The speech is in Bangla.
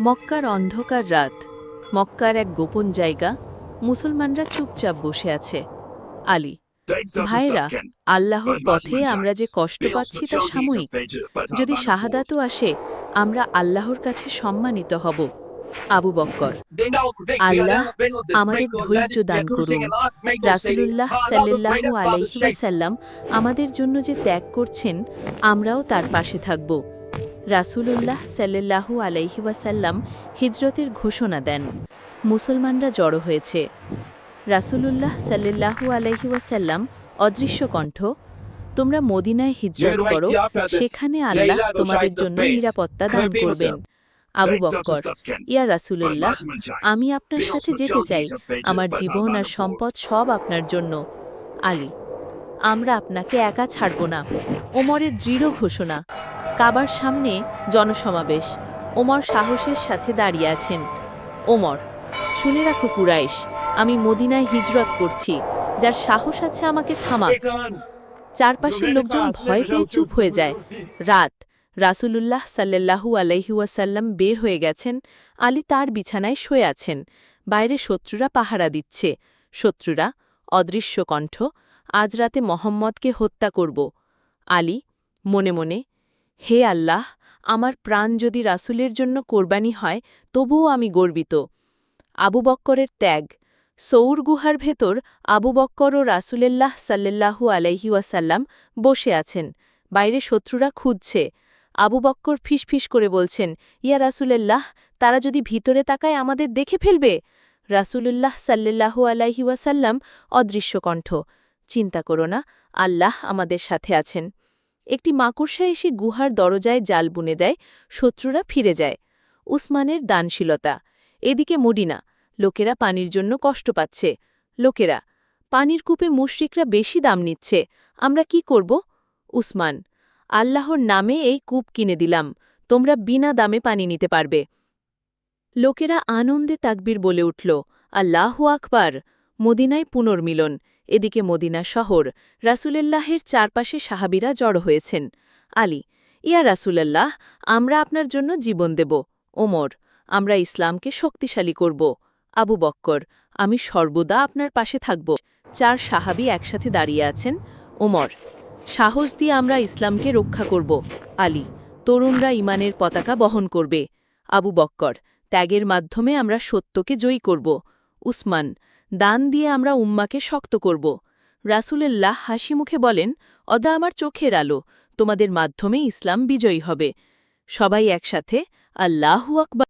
মক্কার অন্ধকার রাত, মক্কার এক গোপন জায়গা, মুসলমানরা চুপচাপ বসে আছে। আলী, ভাইরা, আল্লাহর পথে আমরা যে কষ্ট পাচ্ছি তা সাময়িক। যদি শাহাদাতও আসে, আমরা আল্লাহর কাছে সম্মানিত হব। আবু বক্কর, আল্লাহ আমাদের ধৈর্য দান করুন। রাসূলুল্লাহ সাল্লাল্লাহু আলাইহি ওয়াসাল্লাম আমাদের জন্য যে ত্যাগ করছেন, আমরাও তার পাশে থাকব। রাসূলুল্লাহ সাল্লাল্লাহু আলাইহি ওয়াসাল্লাম হিজরতের ঘোষণা দেন। মুসলমানরা জড়ো হয়েছে। রাসূলুল্লাহ সাল্লাল্লাহু আলাইহি ওয়াসাল্লাম অদৃশ্য কণ্ঠ তোমরা মদিনায় হিজরত করো সেখানে আল্লাহ তোমাদের জন্য নিরাপত্তা দান করবেন। আবু বক্কর ইয়া রাসূলুল্লাহ আমি আপনার সাথে যেতে চাই। আমার জীবন আর সম্পদ সব আপনার জন্য। আলী আমরা আপনাকে একা ছাড়ব না। ওমরের দৃঢ় ঘোষণা কাবার সামনে জনসমাবেশ। ওমর সাহসের সাথে দাঁড়িয়ে আছেন। ওমর শুনে রাখো কুরাইশ আমি মদিনায় হিজরত করছি। যার সাহস আছে আমাকে থামাক। চারপাশের লোকজন ভয় পেয়ে চুপ হয়ে যায়। রাত রাসূলুল্লাহ সাল্লাল্লাহু আলাইহুয়াসাল্লাম বের হয়ে গেছেন। আলী তার বিছানায় শুয়ে আছেন। বাইরে শত্রুরা পাহারা দিচ্ছে। শত্রুরা অদৃশ্য কণ্ঠ আজ রাতে মোহাম্মদকে হত্যা করব। আলী মনে মনে হে আল্লাহ, আমার প্রাণ যদি রাসূলের জন্য কোরবানি হয়, তবুও আমি গর্বিত। আবু বক্করের ত্যাগ। সৌর গুহার ভেতর আবু বক্কর ও রাসূলেল্লাহ সাল্লাল্লাহু আলাইহি ওয়াসাল্লাম বসে আছেন। বাইরে শত্রুরা খুঁজছে। আবু বক্কর ফিসফিস করে বলছেন, ইয়া রাসূলেল্লাহ, তারা যদি ভিতরে তাকায় আমাদের দেখে ফেলবে? রাসূলুল্লাহ সাল্লাল্লাহু আলাইহি ওয়াসাল্লাম অদৃশ্য কণ্ঠ চিন্তা করো না, আল্লাহ আমাদের সাথে আছেন। একটি মাকড়সা এসে গুহার দরজায় জাল বুনে দেয়, শত্রুরা ফিরে যায়। উসমানের দানশীলতা। এদিকে মডিনা লোকেরা পানির জন্য কষ্ট পাচ্ছে। লোকেরা, পানির কূপে মুশরিকরা বেশি দাম নিচ্ছে। আমরা কি করব? উসমান, আল্লাহর নামে এই কূপ কিনে দিলাম। তোমরা বিনা দামে পানি নিতে পারবে। লোকেরা আনন্দে তাকবির বলে উঠল, আল্লাহু আকবার! মদিনায় পুনর্মিলন। এদিকে মদিনা শহর, রাসূলুল্লাহের চারপাশে সাহাবিরা জড়ো হয়েছেন। আলী, ইয়া রাসূলুল্লাহ, আমরা আপনার জন্য জীবন দেব। ওমর, আমরা ইসলামকে শক্তিশালী করব। আবু বক্কর, আমি সর্বদা আপনার পাশে থাকব। চার সাহাবি একসাথে দাঁড়িয়ে আছেন। ওমর, সাহস দিয়ে আমরা ইসলামকে রক্ষা করব। আলী, তরুণরা ইমানের পতাকা বহন করবে। আবু বক্কর, ত্যাগের মাধ্যমে আমরা সত্যকে জয়ী করব। উসমান, দান দিয়ে আমরা উম্মাকে শক্ত করব। রাসুলেল্লাহ হাসি মুখে বলেন, অদা আমার চোখের আলো, তোমাদের মাধ্যমে ইসলাম বিজয়ী হবে। সবাই একসাথে আল্লাহু আকবার